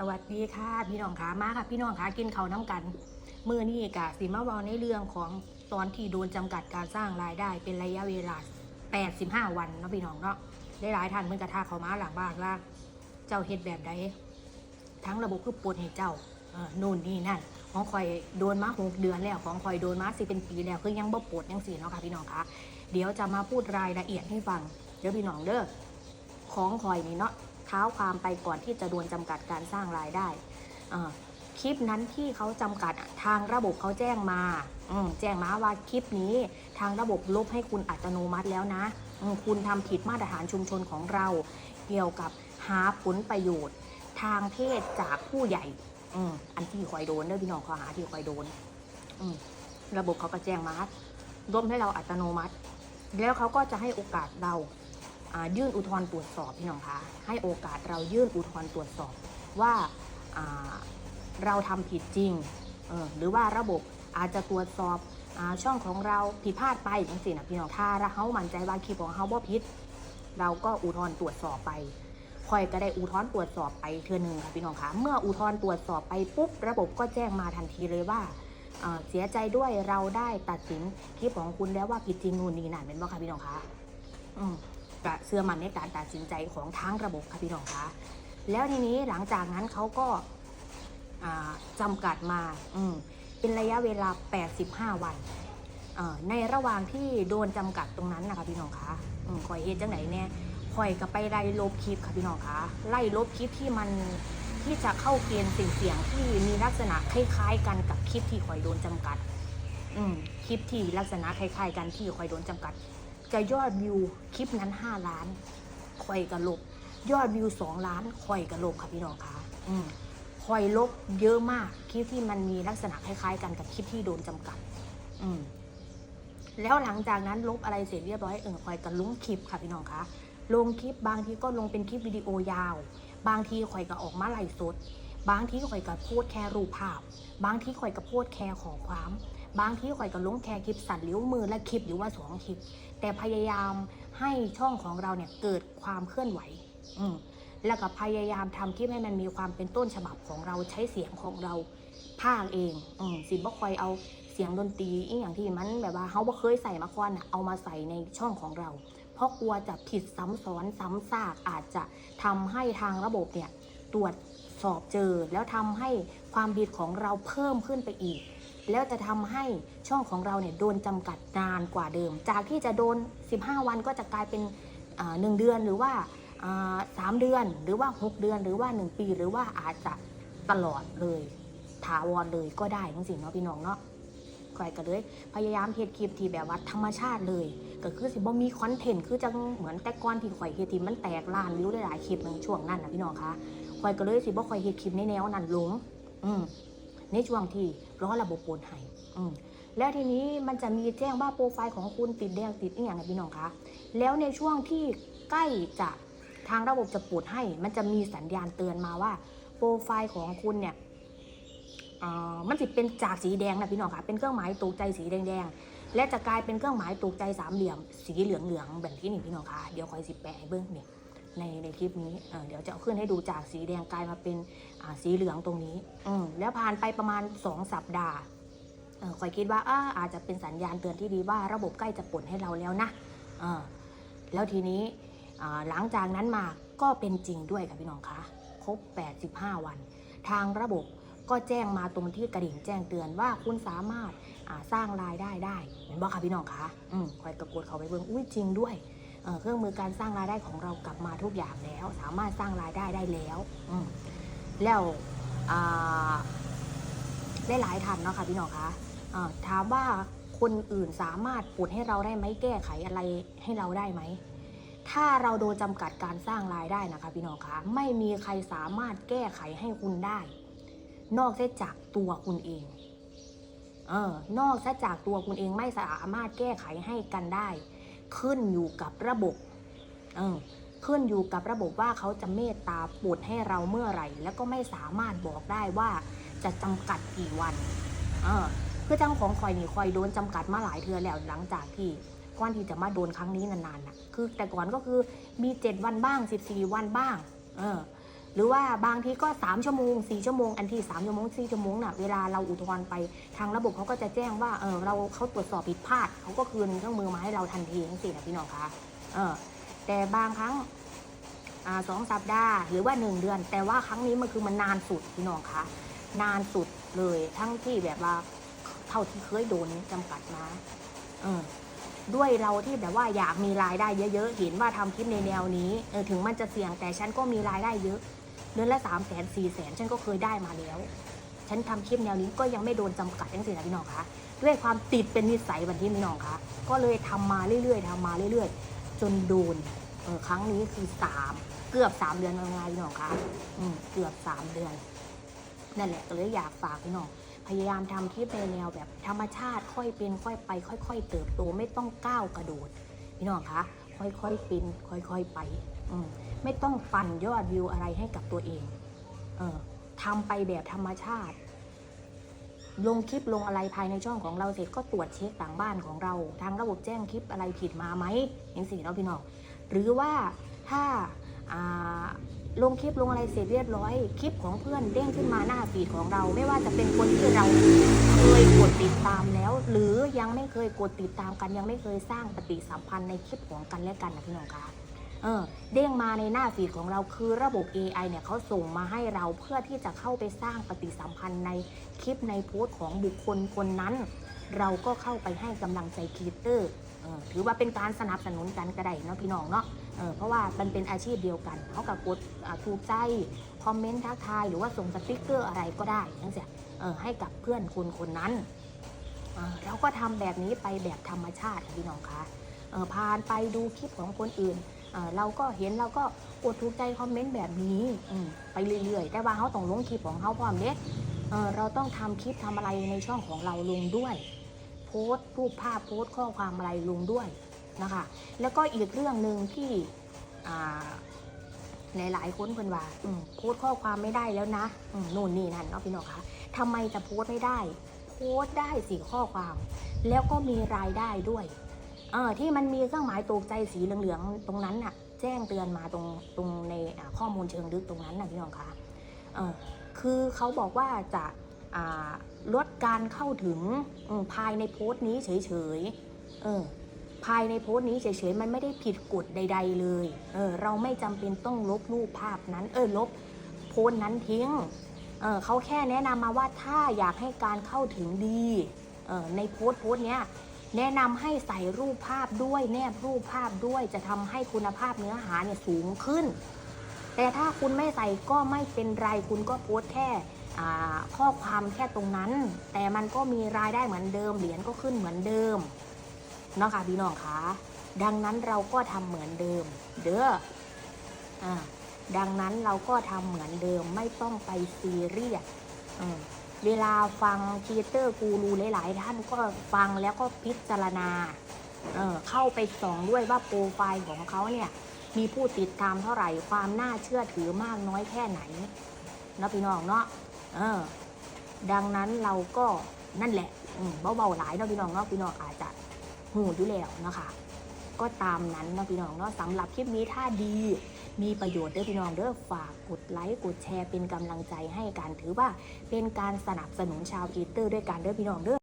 สวัสดีค่ะพี่น้องขามาค่ะ พี่น้องขากินเขาวน้ำกันมือนี่กะสิมาวาในเรื่องของตอนที่โดนจำกัดการสร้างรายได้เป็นระยะเวลา 85 วันเนาะพี่น้องเนาะได้หลายท่านเพิ่นกระทาเขามาหลังบ้านว่าเจ้าเฮ็ดแบบใดทั้งระบบคือปลดให้เจ้าเออนู่นนี่นั่นของคอยโดนมาหกเดือนแล้วของคอยโดนมาสิเป็นปีแล้วคือยังบ่ปลดยังสิเนาะค่ะพี่น้องคะเดี๋ยวจะมาพูดรายละเอียดให้ฟังเดี๋ยวพี่น้องเด้อของคอยนี่เนาะ เท้าความไปก่อนที่จะโดนจำกัดการสร้างรายได้คลิปนั้นที่เขาจำกัดทางระบบเขาแจ้งมาอมแจ้งมาว่าคลิปนี้ทางระบบลบให้คุณอัตโนมัติแล้วนะ คุณทำผิดมาตรฐานชุมชนของเรา เกี่ยวกับหาผลประโยชน์ ทางเพศจากผู้ใหญ่อืมอันที่คอยโดนเด้อพี่น้องขอหาที่คอยโดนอืระบบเขาก็แจ้งมาลบให้เราอัตโนมัติ แล้วเขาก็จะให้โอกาสเรา ยื่นอุทธรณ์ตรวจสอบพี่น้องคะให้โอกาสเรายื่นอุทธรณ์ตรวจสอบว่าาเราทำผิดจริงหรือว่าระบบอาจจะตรวจสอบอช่องของเราผิดพลาดไปอย่างสินะพี่น้องถ้าเรามั่นใจว่าคลิปของเขาบ่ผิด เราก็อุทธรณ์ตรวจสอบไปคอยก็ได้อุทธรณ์ตรวจสอบไปเทือหนึ่งค่ะพี่น้องคะเมื่ออุทธรณ์ตรวจสอบไปปุ๊บระบบก็แจ้งมาทันทีเลยว่าเสียใจด้วยเราได้ตัดสินคลิปของคุณแล้วว่าผิดจริงนู่นนี่นั่นเป็นว่าค่ะพี่น้องคะอืมกะ เชื่อมันในการตัดสินใจของทั้งระบบค่ะพี่น้องคะแล้วทีนี้หลังจากนั้นเขาก็อ่าจำกัดมาอมเป็นระยะเวลา 85 วันในระหว่างที่โดนจำกัดตรงนั้นนะคะพี่น้องคะอืมคอยเฮ็ดจังไหนเนี่ยคอยก็ไปไล่ลบคลิปค่ะพี่น้องคะไล่ลบคลิปที่มันที่จะเข้าเกณฑ์สิ่งเสียงที่มีลักษณะคล้าย ๆ กันกับคลิปที่คอยโดนจำกัดอืคลิปที่ลักษณะคล้ายๆ กันที่คอยโดนจำกัด จะยอดวิวคลิปนั้น 5 ล้านคอยกระลบ ยอดวิว 2 ล้านคอยกระลบค่ะพี่น้องคะอืมคอยลบเยอะมากคลิปที่มันมีลักษณะคล้ายๆ กันกับคลิปที่โดนจำกัด อืมแล้วหลังจากนั้นลบอะไรเสร็จเรียบร้อยเออคอยกันลงคลิปค่ะพี่น้องคะลงคลิปบางทีก็ลงเป็นคลิปวิดีโอยาว บางทีคอยก็ออกมาไลฟ์สด บางทีคอยก็โพสต์แค่รูปภาพ บางทีคอยก็โพสต์แค่ขอความ บางทีคอยก็ลงแค่คลิปสั่นเลี้ยวมือและคลิปหรือว่าสองคลิป แต่พยายามให้ช่องของเราเนี่ยเกิดความเคลื่อนไหว อืมแล้วก็พยายามทำคลิปให้มันมีความเป็นต้นฉบับของเราใช้เสียงของเราภาคเองอืมสิบ่คอยเอาเสียงดนตรีอีกอย่างที่มันแบบว่าเขาบ่เคยใส่มาก่อนน่ะเอามาใส่ในช่องของเรา เพราะกลัวจะผิดซ้ำซ้อนซ้ำซากอาจจะทำให้ทางระบบเนี่ยตรวจสอบเจอแล้วทำให้ความผิดของเราเพิ่มขึ้นไปอีก แล้วจะทำให้ช่องของเราเนี่ยโดนจำกัดนานกว่าเดิม จากที่จะโดน 15 วันก็จะกลายเป็นหนึ่งเดือนหรือว่าสามเดือนหรือว่า 6 เดือนหรือว่า 1 ปี หรือว่าอาจจะตลอดเลยถาวรเลยก็ได้ทั้งสิ้นเนาะพี่น้องเนาะก่อยก็เลย พยายามเฮ็ดคลิปที่แบบว่าธรรมชาติเลย ก็คือสิบ่มีคอนเทนต์คือจังเหมือนแต่ก่อนที่ข่อยเฮ็ดที่มันแตกลานวิวได้หลายคลิปในช่วงนั้นนะพี่น้องคะข่อยก็เลยสิบ่ข่อยเฮ็ดคลิปในแนวนั้นลงอืม ในช่วงที่ร้อระบบโอนให้อืมแล้วทีนี้มันจะมีแจ้งว่าโปรไฟล์ของคุณติดแดงติดอีกอย่างนะพี่น้องคะ แล้วในช่วงที่ใกล้จะทางระบบจะปลดให้ มันจะมีสัญญาณเตือนมาว่า โปรไฟล์ของคุณเนี่ยมันจะเป็นจากสีแดงนะพี่น้องคะเป็นเครื่องหมายตกใจสีแดงๆ และจะกลายเป็นเครื่องหมายตกใจสามเหลี่ยม สีเหลืองๆแบบที่นี่พี่น้องคะเดี๋ยวคอยสิแปะให้เบิ้งเนี่ย ในในคลิปนี้เเดี๋ยวจะเอาขึ้นให้ดูจากสีแดงกลายมาเป็นสีเหลืองตรงนี้ อืแล้วผ่านไปประมาณสองสัปดาห์คอยคิดว่าอาอาจจะเป็นสัญญาณเตือนที่ดีว่าระบบใกล้จะปลดให้เราแล้วนะแล้วทีนี้หลังจากนั้นมาก็เป็นจริงด้วยค่ะพี่น้องคะครบ 85 วัน ทางระบบก็แจ้งมาตรงที่กระดิ่งแจ้งเตือนว่าคุณสามารถาสร้างรายได้ได้เห็นบ่ค่ะพี่น้องคะอืมคอยกระกดเขาไปเบิ่งอุ้ยจริงด้วย เครื่องมือการสร้างรายได้ของเรากลับมาทุกอย่างแล้ว สามารถสร้างรายได้ได้แล้วอแล้วได้หลายทันเนาะค่ะพี่น้องคะถามว่าคนอื่นสามารถปลดให้เราได้ไหมแก้ไขอะไรให้เราได้ไหมถ้าเราโดนจำกัดการสร้างรายได้นะคะพี่น้องคะไม่มีใครสามารถแก้ไขให้คุณได้ นอกจากตัวคุณเองเออนอกจากตัวคุณเองไม่สามารถแก้ไขให้กันได้ ขึ้นอยู่กับระบบเออขึ้นอยู่กับระบบว่าเขาจะเมตตาปวดให้เราเมื่อไหร่ แล้วก็ไม่สามารถบอกได้ว่าจะจำกัดกี่วันเออคือจังของคอยนี่คอยโดนจำกัดมาหลายเทือแล้วหลังจากที่ก่อนที่จะมาโดนครั้งนี้นานๆน่ะ คือแต่ก่อนก็คือมี 7 วันบ้าง 14 วันบ้าง เออ หรือว่าบางทีก็ 3 ชั่วโมง 4 ชั่วโมง อันที่ 3 ชั่วโมง 4 ชั่วโมงน่ะ เวลาเราอุทธรณ์ไปทางระบบเขาก็จะแจ้งว่า เออเราเขาตรวจสอบผิดพลาด เขาก็คืนเครื่องมือมาให้เราทันทีทั้งสี่นะพี่น้องคะ เออ แต่บางครั้งอสองสัปดาห์หรือว่า 1 เดือน แต่ว่าครั้งนี้มันคือมันนานสุดพี่น้องคะ นานสุดเลย ทั้งที่แบบว่าเท่าที่เคยโดนจำกัดมาเออด้วยเราที่แบบว่าอยากมีรายได้เยอะๆ เห็นว่าทำคลิปในแนวนี้ เออถึงมันจะเสี่ยงแต่ฉันก็มีรายได้เยอะ ดือนละสามแสนสี่แสนฉันก็เคยได้มาแล้ว ฉันทำคลิปแนวนี้ก็ยังไม่โดนจำกัดยังสินะพี่น้องคะด้วยความติดเป็นนิสัยวันที่พี่น้องคะก็เลยทำมาเรื่อยๆทำมาเรื่อยๆ จนโดนเออครั้งนี้คือสามเกือบสามเดือนแล้วไงพี่น้องคะอืมเกือบสามเดือน นั่นแหละก็เลยอยากฝากพี่น้องพยายามทำคลิปในแนวแบบธรรมชาติค่อยเป็นค่อยไป ค่อย ๆ เติบโตไม่ต้องก้าวกระโดด พี่น้องคะค่อยๆเป็นค่อย ๆ ไป อืม ไม่ต้องปั่นยอดวิวอะไรให้กับตัวเอง เออทำไปแบบธรรมชาติ ลงคลิปลงอะไรภายในช่องของเราเสร็จก็ตรวจเช็คหลังบ้านของเรา ทางระบบแจ้งคลิปอะไรผิดมาไหมอย่างสี่เนาะพี่น้อง หรือว่าถ้าาลงคลิปลงอะไรเสร็จเรียบร้อยคลิปของเพื่อนเด้งขึ้นมาหน้าฟีดของเรา ไม่ว่าจะเป็นคนที่เราเคยกดติดตามแล้ว หรือยังไม่เคยกดติดตามกันยังไม่เคยสร้างปฏิสัมพันธ์ในคลิปของกันและกันนะพี่น้องคะ เออเด้งมาในหน้าฟีดของเราคือระบบ AI เนี่ยเขาส่งมาให้เราเพื่อที่จะเข้าไปสร้างปฏิสัมพันธ์ในคลิปในโพสต์ของบุคคลคนนั้น เราก็เข้าไปให้กำลังใจครีเอเตอร์ถือว่าเป็นการสนับสนุนกันก็ไดเนาะพี่น้องเนาะเออเพราะว่ามันเป็นอาชีพเดียวกันเขากับกดถูกใจ คอมเมนต์ทักทาย หรือว่าส่งสติ๊กเกอร์อะไรก็ได้นั่นสิเออให้กับเพื่อนคนคนนั้นเเราก็ทำแบบนี้ไปแบบธรรมชาติพี่น้องคะผ่านไปดูคลิปของคนอื่น เราก็เห็นเราก็กดถูกใจคอมเมนต์แบบนี้อไปเรื่อยๆ แต่ว่าเขาต้องลงคลิปของเขาพร้อมเด็เออเราต้องทำคลิปทำอะไรในช่องของเราลงด้วย โพสต์รูปภาพโพสต์ข้อความอะไรลงด้วยนะคะ แล้วก็อีกเรื่องหนึ่งที่อ่าหลายคนเพิ่นว่าโพสต์ข้อความไม่ได้แล้วนะนู่นนี่นั่นเนาะพี่น้องคะทำไมจะโพสต์ไม่ได้ โพสต์ได้สี่ข้อความ แล้วก็มีรายได้ด้วย เออที่มันมีเครื่องหมายตกใจสีเหลืองๆตรงนั้นน่ะ แจ้งเตือนมาตรงตรงในข้อมูลเชิงลึกตรงนั้นน่ะพี่น้องคะเออคือเขาบอกว่าจะาลดการเข้าถึงภายในโพสต์นี้เฉยๆเออภายในโพสต์นี้เฉยๆมันไม่ได้ผิดกฎใด ๆ เลยเออเราไม่จำเป็นต้องลบรูปภาพนั้น เออลบโพสต์นั้นทิ้งเออเขาแค่แนะนำมาว่าถ้าอยากให้การเข้าถึงดีเออในโพสต์โพสต์เนี้ย แนะนำให้ใส่รูปภาพด้วยแนบรูปภาพด้วยจะทำให้คุณภาพเนื้อหาเนี่ยสูงขึ้น แต่ถ้าคุณไม่ใส่ก็ไม่เป็นไรคุณก็โพสต์แค่ข้อความแค่ตรงนั้น แต่มันก็มีรายได้เหมือนเดิมเหรียญก็ขึ้นเหมือนเดิมเนาะค่ะพี่น้องคะดังนั้นเราก็ทำเหมือนเดิม เด้ออดังนั้นเราก็ทำเหมือนเดิมไม่ต้องไปซีเรียสอืม เวลาฟังครีเอเตอร์กูรูหลาย ๆ ท่านก็ฟังแล้วก็พิจารณาเออเข้าไปส่องด้วยว่าโปรไฟล์ของเขาเนี่ย มีผู้ติดตามเท่าไหร่ ความน่าเชื่อถือมากน้อยแค่ไหนนะพี่น้องเนาะเออ ดังนั้นเราก็นั่นแหละเบาๆหลายเนาะพี่น้องเนาะพี่น้องอาจจะหูอยู่แล้วนะคะ ก็ตามนั้นเนาะพี่น้องเนาะสำหรับคลิปนี้ถ้าดี มีประโยชน์เด้อพี่น้องเด้อฝากกดไลค์กดแชร์เป็นกำลังใจให้กันถือว่าเป็นการสนับสนุนชาวอีเตอร์ด้วยกันเด้อพี่น้องเด้อ